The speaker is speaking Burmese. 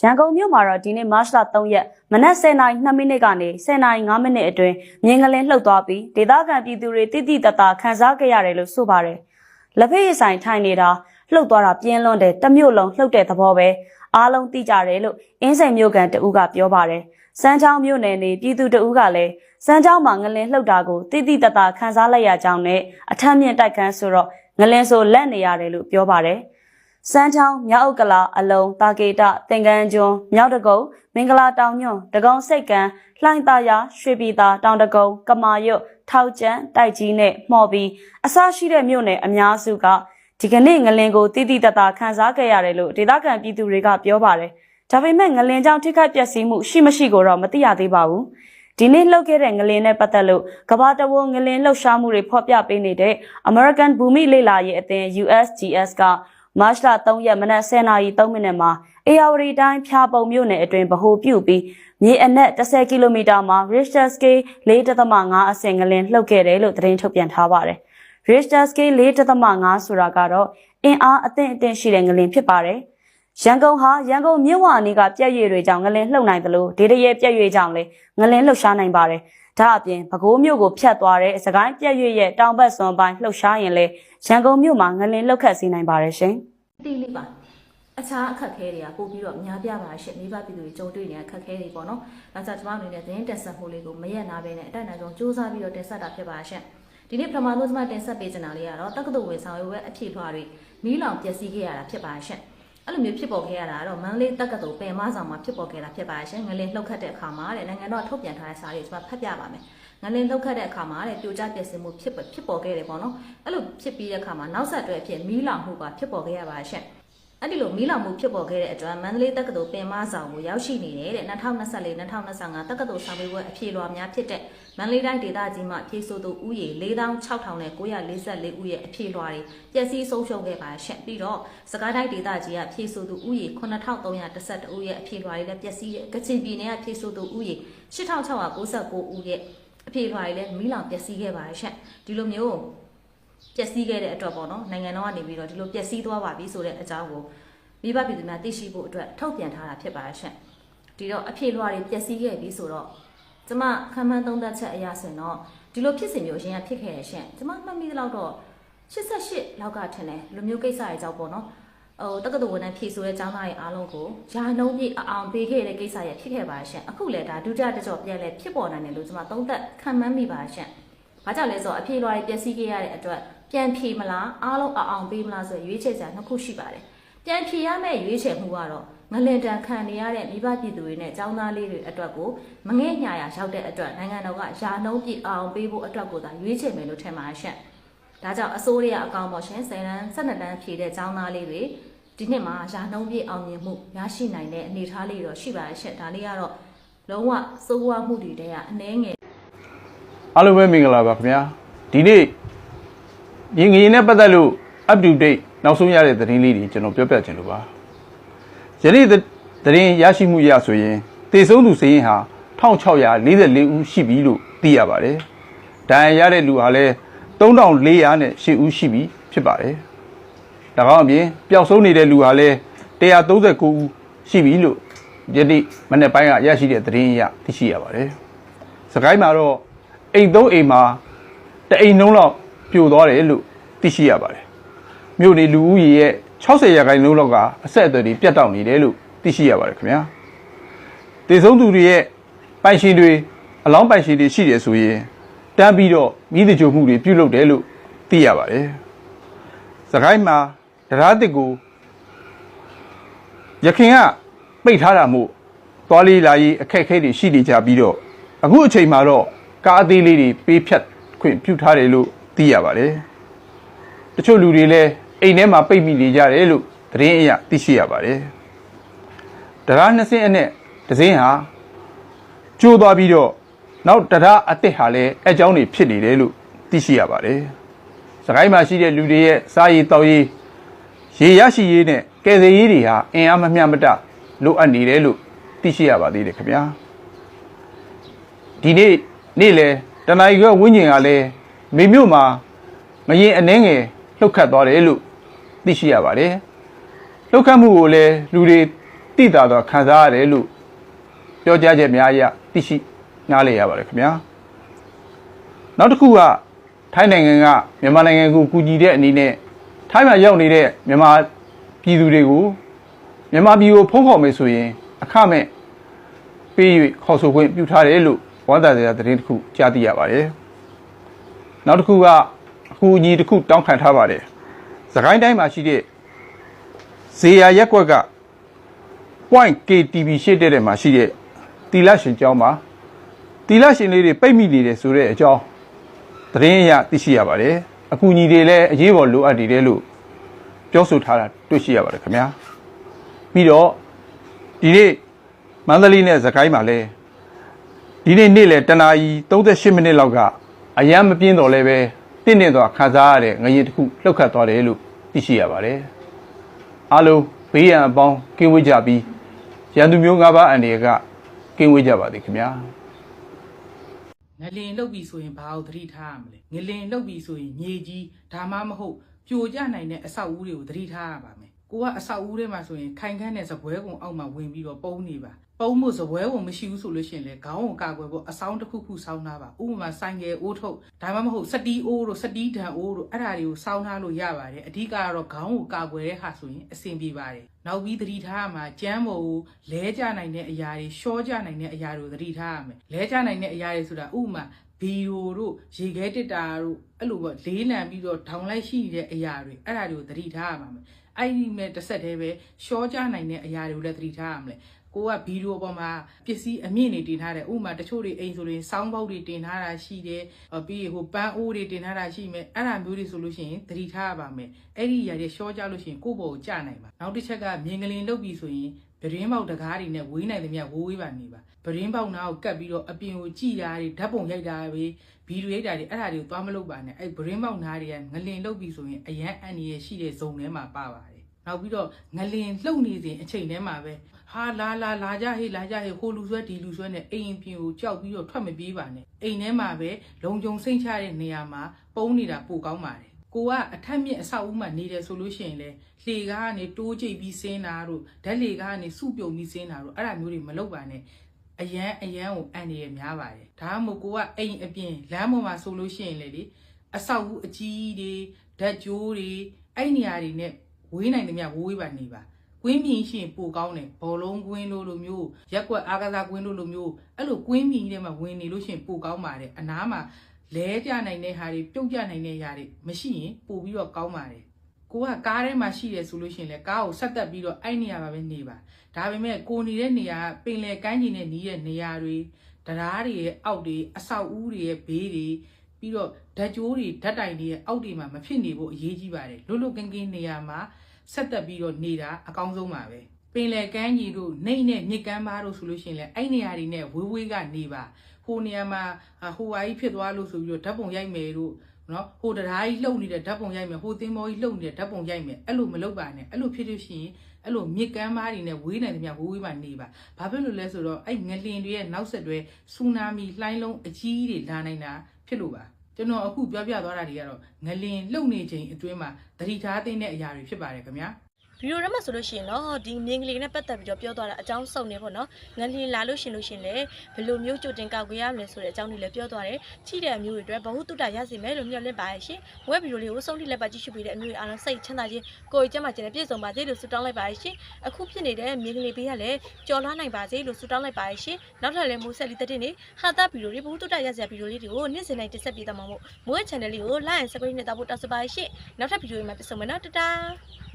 ရန်ကုန်မြို့မှာတော့ဒီနေ့မတ်လ3ရက်မနက်10:02မိနစ်ကနေ10:05မိနစ်အတွင်းမြင်းကလင်းလှုပ်သွားပြီးဒေသခံပြည်သူတွေတိတိတတ်တာခံစားကြရတယ်လို့ဆိုပါတယ်။လက်ဖက်ရည်ဆိုင်ထိုင်နေတာလှုပ်သွားတာပြင်းလွန်းတဲ့တစ်မြို့လုံးလှုပ်တဲ့သဘောပဲအားလုံးသိကြတယ်လို့အင်းစိန်မြို့ကန်တဦးကပြောပါတယ်။စမ်းချောင်းမြို့နယ်နေပြည်သူတဦးကလည်းစမ်းချောင်းမှာငလင်းလှုပ်တာကိုတိတိတတ်တာခံစားလိုက်ရကြောင်းနဲ့အထက်မြင့်တိုက်ခန်းဆိုတော့ငလင်းဆိုလက်နေရတယ်လို့ပြောပါတယ်။ စမ်းချောင်းမြောက်ဥက္ကလာအလုံးတာကေတသင်္ကန်းကျွန်းမြောက်တကုံမင်္ဂလာတောင်ညွန့်တကုံစိတ်ကံလှိုင်သာယာရွှေပြည်သာတောင်တကုံကမာရွတ်ထောက်ကျန်းတိုက်ကြီးနဲ့မှော်ပြီးအစရှိတဲ့မြို့နယ်အများစုကဒီကနေ့ငလင်ကိုတိတိတတ်တာခန်းစားခဲ့ရတယ်လို့ဒေသခံပြည်သူတွေကပြောပါတယ်။ဒါပေမဲ့ငလင်ကြောင့်ထိခိုက်ပျက်စီးမှုရှိမရှိကိုတော့မသိရသေးပါဘူး။ဒီနေ့လှုပ်ခဲ့တဲ့ငလင်နဲ့ပတ်သက်လို့ကဘာတဝငလင်လှုပ်ရှားမှုတွေဖော်ပြပေးနေတဲ့ American ဘူမိလေလာရေးအသင်း USGS က မတ်လ3ရက်မနက်10:03မိနစ်မှာအေယာဝတီတိုင်းဖြာပုံမြို့နယ်အတွင်းဗဟိုပြုပြီးမြေအနက်10ကီလိုမီတာမှာ Richter scale 4.5အဆင့်ငလင်လှုပ်ခဲ့တယ်လို့သတင်းထုတ်ပြန်ထားပါတယ်။ Richter scale 4.5ဆိုတာကတော့အင်အားအသင့်အင့်ရှိတဲ့ငလင်ဖြစ်ပါတယ်။ရန်ကုန်ဟာရန်ကုန်မြို့ဝအနီးကပြက်ရည်တွေကြောင့်ငလင်လှုပ်နိုင်တယ်လို့ဒေတရဲပြက်ရည်ကြောင့်လည်းငလင်လှုပ်ရှားနိုင်ပါတယ်။ဒါအပြင်ပဲခူးမြို့ကိုဖြတ်သွားတဲ့စကိုင်းပြက်ရည်ရဲ့တောင်ဘက်စွန်ပိုင်းလှုပ်ရှားရင်လည်း ရန်ကုန်မြို့မှာငလင်လှုပ်ခတ်စေနိုင်ပါတယ်ရှင်။အတိလေးပါအခြားအခက်အခဲတွေကပို့ပြီးတော့များပြပါရှင့်မိဘပြည်သူတွေကြုံတွေ့နေတဲ့အခက်အခဲတွေပေါ့နော်။ဒါကြောင့်ကျွန်မအနေနဲ့သတင်းတက်ဆက်မှုလေးကိုမရက်နာပဲနဲ့အတိုင်းအတာဆုံးစူးစမ်းပြီးတော့တင်ဆက်တာဖြစ်ပါရှင့်။ဒီနေ့ပထမဆုံးကျွန်မတင်ဆက်ပေးချင်တာလေးကတော့တက္ကသိုလ်ဝင်ဆောင်ရွက်ဝဲအဖြစ်ထွားတွေမီးလောင်ပျက်စီးခဲ့ရတာဖြစ်ပါရှင့်။ အဲ့လိုမျိုးဖြစ်ပေါ်ခဲ့ရတာကတော့မန္တလေးတက္ကသိုလ်ပင်မဆောင်မှာဖြစ်ပေါ်ခဲ့တာဖြစ်ပါရှင့်။ငလင်လှုပ်ခတ်တဲ့အခါမှာတဲ့နိုင်ငံတော်ထုတ်ပြန်ထားတဲ့စာတွေကျွန်မဖတ်ပြပါမယ်။ငလင်လှုပ်ခတ်တဲ့အခါမှာတဲ့ပြိုကျပျက်စီးမှုဖြစ်ဖြစ်ပေါ်ခဲ့တယ်ပေါ့နော်။အဲ့လိုဖြစ်ပြီးတဲ့အခါမှာနောက်ဆက်တွဲအဖြစ်မီးလောင်မှုကဖြစ်ပေါ်ခဲ့ရပါရှင့်။ အဲ့ဒီလိုမီးလောင်မှုဖြစ်ပေါ်ခဲ့တဲ့အတွက်မန္တလေးတက္ကသိုလ်ပင်မဆောင်ကိုရောက်ရှိနေတဲ့2024-2025တက္ကသိုလ်ဆောင်ပေးပွဲအဖြေလွှာများဖြစ်တဲ့မန္တလေးတိုင်းဒေသကြီးမှဖြေဆိုသူဦးရေ46,944ဦးရဲ့အဖြေလွှာတွေပျက်စီးဆုံးရှုံးခဲ့ပါရှင့်ပြီးတော့စကိုင်းတိုင်းဒေသကြီးကဖြေဆိုသူဦးရေ9312ဦးရဲ့အဖြေလွှာတွေလည်းပျက်စီးကချင်ပြည်နယ်ကဖြေဆိုသူဦးရေ8699ဦးရဲ့အဖြေလွှာတွေလည်းမီးလောင်ပျက်စီးခဲ့ပါရှင့်ဒီလိုမျိုး ပျက်စီးခဲ့တဲ့အတွက်ပေါ့နော်နိုင်ငံတော်ကနေပြီးတော့ဒီလိုပျက်စီးသွားပါပြီဆိုတဲ့အကြောင်းကိုမိဘပြည်သူများသိရှိဖို့အတွက်ထုတ်ပြန်ထားတာဖြစ်ပါရှင့်ဒီတော့အဖြေလွှာတွေပျက်စီးခဲ့ပြီဆိုတော့ကျမခံမှန်းသုံးသပ်ချက်အရဆိုရင်တော့ဒီလိုဖြစ်စဉ်မျိုးအရင်ကဖြစ်ခဲ့ရရှင့်ကျမမှတ်မိသလောက်တော့88လောက်ကထင်တယ်လူမျိုးကိစ္စတွေကြောင့်ပေါ့နော်ဟိုတက္ကသိုလ်ဝန်ထမ်းဖြည့်ဆိုတဲ့ကျောင်းသားတွေအားလုံးကိုယာနှုံးပြည့်အောင်ပေးခဲ့တဲ့ကိစ္စရဖြစ်ခဲ့ပါရှင့်အခုလည်းဒါဒုတိယတစ်ကြော့ပြန်လဲဖြစ်ပေါ်နိုင်တယ်လို့ကျမသုံးသပ်ခံမှန်းမိပါရှင့်။ ဘာကြောင့်လဲဆိုတော့အဖြေလွှာတွေပျက်စီးခဲ့ရတဲ့အတွက်ပြန်ဖြေမလားအားလုံးအောင်အောင်ပေးမလားဆိုရွေးချယ်စရာနှစ်ခုရှိပါတယ်။ပြန်ဖြေရမယ့်ရွေးချယ်မှုကတော့ငလင်တန်ခံနေရတဲ့မိဘပြည်သူတွေနဲ့ចောင်းသားလေးတွေအတွက်ကိုမငဲ့ညာရရောက်တဲ့အတွက်နိုင်ငံတော်ကယာနှုံးပြည့်အောင်ပေးဖို့အတွက်ကိုသာရွေးချယ်မယ်လို့ထင်ပါရှင့်။ဒါကြောင့်အစိုးရအကောင်ပေါ်ရှင်10တန်း12တန်းဖြေတဲ့ចောင်းသားလေးတွေဒီနှစ်မှာယာနှုံးပြည့်အောင်မြင်မှုရရှိနိုင်တဲ့အနေအထားလေးတော့ရှိပါရှင့်။ဒါလေးကတော့လုံးဝစိုးဝါမှုတွေတည်းကအနှဲငယ် အားလုံးပဲမင်္ဂလာပါခင်ဗျာဒီနေ့ရင်ငရင်နဲ့ပတ်သက်လို့ up to date နောက်ဆုံးရတဲ့သတင်းလေးတွေကျွန်တော်ပြောပြချင်လို့ပါယနေ့သတင်းရရှိမှုရဆိုရင်တေဆုံးသူစည်ရင်ဟာ1644ဦးရှိပြီလို့သိရပါတယ်ဒဏ်ရာရတဲ့လူဟာလည်း3400နဲ့8ဦးရှိပြီဖြစ်ပါတယ်၎င်းအပြင်ပျောက်ဆုံးနေတဲ့လူဟာလည်း139ဦးရှိပြီလို့ယနေ့မနေ့ပိုင်းကရရှိတဲ့သတင်းအရသိရှိရပါတယ်စကိုင်းမှာတော့ အိမ်သုံးအိမ်မှာတအိမ်နှုံးလောက်ပြိုသွားတယ်လို့သိရှိရပါတယ်။မြို့နေလူဦးရေရဲ့60ရာခိုင်နှုန်းလောက်ကအဆက်အသွယ်တွေပြတ်တောက်နေတယ်လို့သိရှိရပါတယ်ခင်ဗျာ။တေဆုံးသူတွေရဲ့ပိုင်ရှင်တွေအလောင်းပိုင်ရှင်တွေရှိတယ်ဆိုရင်တန်းပြီးတော့မိသကြိုမှုတွေပြုလုပ်တယ်လို့သိရပါတယ်။စကိုင်းမှာတရားတစ်ကိုရခင်ကပိတ်ထားတာမို့သွားလေးလာရေးအခက်အခဲတွေရှိနေကြပြီးတော့အခုအချိန်မှာတော့ ကားအသေးလေးတွေပေးဖြတ်ခွင့်ပြုထားတယ်လို့သိရပါတယ်။တချို့လူတွေလည်းအိမ်ထဲမှာပိတ်မိနေကြတယ်လို့သတင်းအရသိရှိရပါတယ်။တရားနှစ်စင်းအနဲ့တစ်စင်းဟာကျိုးသွားပြီးတော့နောက်တရားအစ်စ်ဟာလည်းအကြောင်းတွေဖြစ်နေတယ်လို့သိရှိရပါတယ်။စကိုင်းမှာရှိတဲ့လူတွေရဲ့စားရည်တောက်ရည်ရေရရှိရေးနဲ့ကယ်ဆယ်ရေးတွေဟာအင်အားမမျှမတလိုအပ်နေတယ်လို့သိရှိရပါသေးတယ်ခင်ဗျာ။ဒီနေ့ နေ့လေတနင်္ဂနွေဝင်းကျင်ကလည်းမိမြို့မှာငရင်အနှဲငယ်လှုပ်ခတ်သွားတယ်လို့သိရှိရပါတယ်။လှုပ်ခတ်မှုကိုလည်းလူတွေတိတာတော့ခံစားရတယ်လို့ပြောကြားချက်များအရသိရှိနားလည်ရပါတယ်ခင်ဗျာနောက်တစ်ခုကထိုင်းနိုင်ငံကမြန်မာနိုင်ငံကိုကူညီတဲ့အနေနဲ့ထိုင်းမှာရောက်နေတဲ့မြန်မာပြည်သူတွေကိုမြန်မာပြည်ကိုဖုံးခေါ်မယ်ဆိုရင်အခမဲ့ပေး၍ခေါ်ဆိုခွင့်ပြုထားတယ်လို့ ဝန်တာစရာသတင်းတစ်ခုကြားသိရပါတယ်နောက်တစ်ခုကအကူအညီတစ်ခုတောင်းခံထားပါတယ်စကိုင်းတိုင်းမှာရှိတဲ့ဇေယျရက်ကွက်က point KTV ရှေ့တဲ့တဲ့မှာရှိတဲ့တီလရှင်ကျောင်းမှာတီလရှင်လေးတွေပိတ်မိနေတယ်ဆိုတဲ့အကြောင်းသတင်းအရသိရှိရပါတယ်အကူအညီတွေလည်းအရေးပေါ်လိုအပ်နေတယ်လို့ပြောဆိုထားတာတွေ့ရှိရပါတယ်ခင်ဗျာပြီးတော့ဒီနေ့မန္တလေးနဲ့စကိုင်းမှာလည်း ဒီနေ့နေ့လယ်တနာရီ38မိနစ်လောက်ကအရန်မပြင်းတော့လည်းပဲတင့်နေတော့ခန်းစားရတဲ့ငရေတစ်ခုလှုပ်ခတ်သွားတယ်လို့သိရှိရပါတယ်အားလုံးဘေးရန်အပေါင်းကင်းဝေးကြပြီးရန်သူမျိုး၅ပါးအန္တရာယ်ကကင်းဝေးကြပါသည်ခင်ဗျာငလင်လုတ်ပြီဆိုရင်ဘာကိုသတိထားရမလဲငလင်လုတ်ပြီဆိုရင်မြေကြီးဒါမှမဟုတ်ပြိုကျနိုင်တဲ့အဆောက်အဦတွေကိုသတိထားရပါမယ်ကိုကအဆောက်အဦထဲမှာဆိုရင်ခိုင်ခန့်တဲ့ဇပွဲကုံအောက်မှာဝင်ပြီးတော့ပုံနေပါ ပုံမှုဇပွဲကုံမရှိဘူးဆိုလို့ရှိရင်လေခေါင်းကိုကာကွယ်ဖို့အဆောင်တစ်ခုခုစောင်းထားပါဥပမာဆိုင်ကယ်အိုးထုတ်ဒါမှမဟုတ်စတီးအိုးတို့စတီးဒံအိုးတို့အဲ့ဒါတွေကိုစောင်းထားလို့ရပါတယ်အဓိကကတော့ခေါင်းကိုကာကွယ်တဲ့ဟာဆိုရင်အဆင်ပြေပါတယ်နောက်ပြီးသတိထားရမှာကျမ်းပေါ်ကိုလဲကျနိုင်တဲ့အရာတွေရှော့ကျနိုင်တဲ့အရာတွေကိုသတိထားရမယ်လဲကျနိုင်တဲ့အရာတွေဆိုတာဥပမာဗီဒီယိုတို့ရေခဲတစ်တာတို့အဲ့လိုပေါ့လေးလံပြီးတော့ဒေါင်လိုက်ရှိနေတဲ့အရာတွေအဲ့ဒါတွေကိုသတိထားရမှာမယ်အဲ့ဒီမဲ့တစ်ဆက်တည်းပဲရှော့ကြနိုင်တဲ့အရာတွေကိုလည်းသတိထားရမှာလေ ကိုကဗီဒီယိုပေါ်မှာပစ္စည်းအမြင့်တွေတင်ထားတယ်ဥပမာတချို့တွေအိမ်ဆိုရင်စောင်းပေါက်တွေတင်ထားတာရှိတယ်ဟောပြီးရင်ဟိုပန်းအိုးတွေတင်ထားတာရှိမယ်အဲ့ဒါမျိုးတွေဆိုလို့ရှိရင်သတိထားရပါမယ်အဲ့ဒီအရာတွေရှော့ကြလို့ရှိရင်ကိုယ့်ဘောကိုကြနိုင်ပါနောက်တစ်ချက်ကမြင်ကလေးလုတ်ပြီးဆိုရင်ပရင်းပေါက်တကားတွေနဲ့ဝေးနိုင်သမျှဝိုးဝေးပါနေပါပရင်းပေါက်နာကိုကတ်ပြီးတော့အပြင်ကိုကြည်တာတွေဓာတ်ပုံရိုက်တာပဲဗီဒီယိုရိုက်တာတွေအဲ့ဒါတွေကိုသွားမလုပ်ပါနဲ့အဲ့ပရင်းပေါက်နာတွေကငလင်လုတ်ပြီးဆိုရင်အရန်အန်ရရှိတဲ့ဇုံထဲမှာပါပါတယ် နောက်ပြီးတော့ငလင်လှုပ်နေစဉ်အချိန်ထဲမှာပဲဟာလာလာလာကြဟေးလာကြဟေးဟိုလူဆွဲဒီလူဆွဲနဲ့အိမ်ပြင်ကိုကြောက်ပြီးတော့ထွက်မပြေးပါနဲ့အိမ်ထဲမှာပဲလုံခြုံစိတ်ချတဲ့နေရာမှာပုံနေတာပိုကောင်းပါတယ်ကိုကအထက်မြင့်အဆောက်အဦမှာနေတယ်ဆိုလို့ရှိရင်လေလှေကားကနေတိုးကြိတ်ပြီးဆင်းတာတို့ဓာတ်လှေကားကနေစုပြုံပြီးဆင်းတာတို့အဲ့ဒါမျိုးတွေမလုပ်ပါနဲ့အရန်အရန်ကိုအန်ရများပါတယ်ဒါမှမဟုတ်ကိုကအိမ်အပြင်လမ်းပေါ်မှာဆိုလို့ရှိရင်လေလေအဆောက်အဦအကြီးတွေဓာတ်ကြိုးတွေအဲ့နေရာတွေနဲ့ ဝေးနိုင်သမျှဝေးဝေးပါနေပါကွင်းမြင်ရှင်ပိုကောင်းတယ်ဘောလုံးကွင်းလို့လိုမျိုးရက်ကွက်အားကစားကွင်းလို့လိုမျိုးအဲ့လိုကွင်းမြင်ထဲမှာဝင်နေလို့ရှင်ပိုကောင်းပါတယ်အနားမှာလဲကြနိုင်တဲ့ဟာတွေပြုတ်ကြနိုင်တဲ့ဟာတွေမရှိရင်ပို့ပြီးတော့ကောင်းပါတယ်ကိုကကားထဲမှာရှိတယ်ဆိုလို့ရှိရင်လည်းကားကိုဆက်သက်ပြီးတော့အဲ့နေရာမှာပဲနေပါဒါပေမဲ့ကိုနေတဲ့နေရာကပင်လယ်ကမ်းခြေနဲ့နီးတဲ့နေရာတွေတရားတွေရဲ့အောက်တွေအဆောက်အဦတွေရဲ့ဘေးတွေ ပြီးတော့ဓာတ်ကြိုးတွေဓာတ်တိုင်တွေရဲ့အောက်တွေမှာမဖြစ်နေဖို့အရေးကြီးပါတယ်လွတ်လွတ်ကင်းကင်းနေရာမှာဆက်သက်ပြီးတော့နေတာအကောင်းဆုံးပါပဲပင်လယ်ကမ်းခြေတို့နှိမ့်နဲ့မြစ်ကမ်းပါတို့ဆိုလို့ရှိရင်လည်းအဲ့နေရာတွေနဲ့ဝေးဝေးကနေပါဟိုနေရာမှာအာဟိုဟာကြီးဖြစ်သွားလို့ဆိုပြီးတော့ဓာတ်ပုံရိုက်မယ်တို့နော်ဟိုတရားကြီးလှုပ်နေတဲ့ဓာတ်ပုံရိုက်မယ်ဟိုသင်းမောကြီးလှုပ်နေတဲ့ဓာတ်ပုံရိုက်မယ်အဲ့လိုမလုပ်ပါနဲ့အဲ့လိုဖြစ်လို့ရှိရင်အဲ့လိုမြစ်ကမ်းမားတွေနဲ့ဝေးနိုင်သမျှဝေးဝေးမှနေပါဘာဖြစ်လို့လဲဆိုတော့အဲ့ငလင်တွေရဲ့နောက်ဆက်တွဲဆူနာမီလှိုင်းလုံးအကြီးတွေလာနိုင်တာဖြစ်လို့ပါ ကျွန်တော်အခုပြောပြသွားတာတွေကတော့ငလင်လှုပ်နေချိန်အတွင်းမှာသတိထားသင့်တဲ့အရာတွေဖြစ်ပါတယ်ခင်ဗျာဗီ ဒီယိုထဲမှာဆိုလို့ရှိရင်တော့ဒီမြင်းကလေးနဲ့ပတ်သက်ပြီးတော့ပြောသွားတာအကြောင်းစုံနေပေါ့နော်ငလျင်လာလို့ရှင်လို့ရှင်လေဘယ်လိုမျိုးကြိုတင်ကောက်ကြရမလဲဆိုတဲ့အကြောင်းတွေလည်းပြောသွားတယ်ချိတဲ့အမျိုးတွေအတွက်ဘ ഹു တုတ္တရစီမယ်လို့မျှော်လင့်ပါရဲ့ရှင်ဝက်ဗီဒီယိုလေးကိုဆုံးထိလက်ပါကြည့်ရှုပေးတဲ့အမျိုးတွေအားလုံးစိတ်ချမ်းသာခြင်းကိုယ်ကျမ်းမာခြင်းနဲ့ပြည့်စုံပါစေလို့ဆုတောင်းလိုက်ပါရဲ့ရှင်အခုဖြစ်နေတဲ့မြင်းကလေးဘေးကလည်းကြော်လွှားနိုင်ပါစေလို့ဆုတောင်းလိုက်ပါရဲ့ရှင်နောက်ထပ်လည်းမိုးဆက်လီတက်တဲ့နေဟာတာဗီဒီယိုတွေဘ ഹു တုတ္တရစီဗီဒီယိုလေးတွေကိုနေ့စဉ်တိုင်းတင်ဆက်ပေးသွားမှာမို့မိုးရဲ့ channel လေးကို like and subscribe နဲ့တောက်ဖို့တောက်စပါရဲ့ရှင်နောက်ထပ်ဗီဒီယိုတွေမှာပြန်ဆုံမယ်နော်တတား